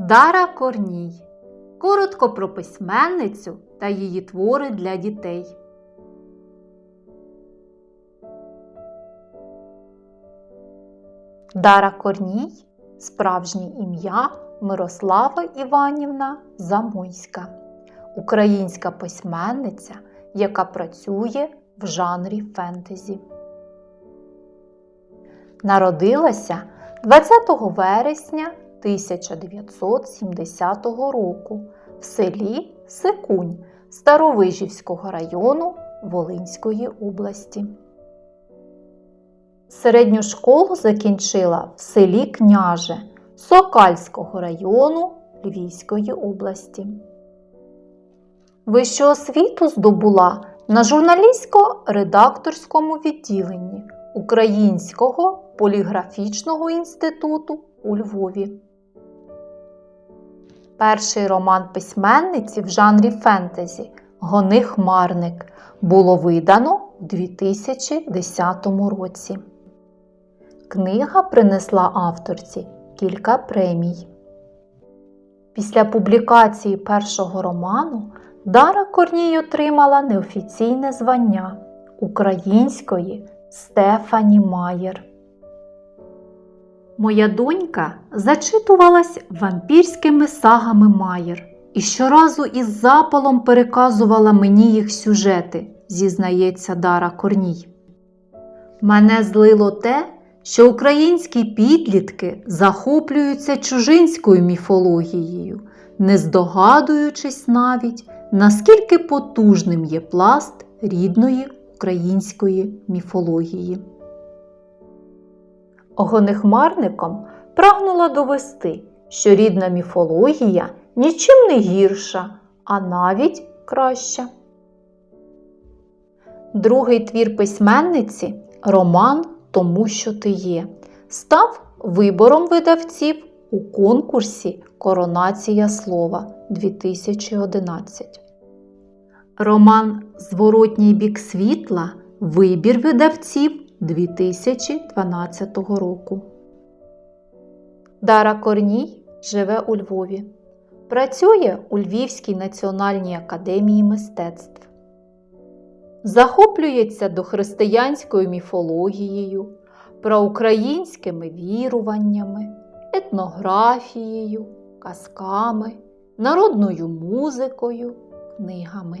Дара Корній. Коротко про письменницю та її твори для дітей. Дара Корній справжнє ім'я Мирослава Іванівна Замойська, українська письменниця, яка працює в жанрі фентезі. Народилася 20 вересня 1970 року в селі Секунь Старовижівського району Волинської області. Середню школу закінчила в селі Княже Сокальського району Львівської області. Вищу освіту здобула на журналістсько-редакторському відділенні Українського поліграфічного інституту у Львові. Перший роман письменниці в жанрі фентезі Гони Хмарник було видано в 2010 році. Книга принесла авторці кілька премій. Після публікації першого роману Дара Корній отримала неофіційне звання української Стефані Маєр. Моя донька зачитувалась вампірськими сагами Маєр і щоразу із запалом переказувала мені їх сюжети, зізнається Дара Корній. Мене злило те, що українські підлітки захоплюються чужинською міфологією, не здогадуючись навіть, наскільки потужним є пласт рідної української міфології. Огонехмарником прагнула довести, що рідна міфологія нічим не гірша, а навіть краща. Другий твір письменниці роман Тому, що ти є, став вибором видавців у конкурсі Коронація слова 2011. Роман Зворотній бік світла вибір видавців 2012 року. Дара Корній живе у Львові. Працює у Львівській національній академії мистецтв. Захоплюється дохристиянською міфологією, проукраїнськими віруваннями, етнографією, казками, народною музикою, книгами.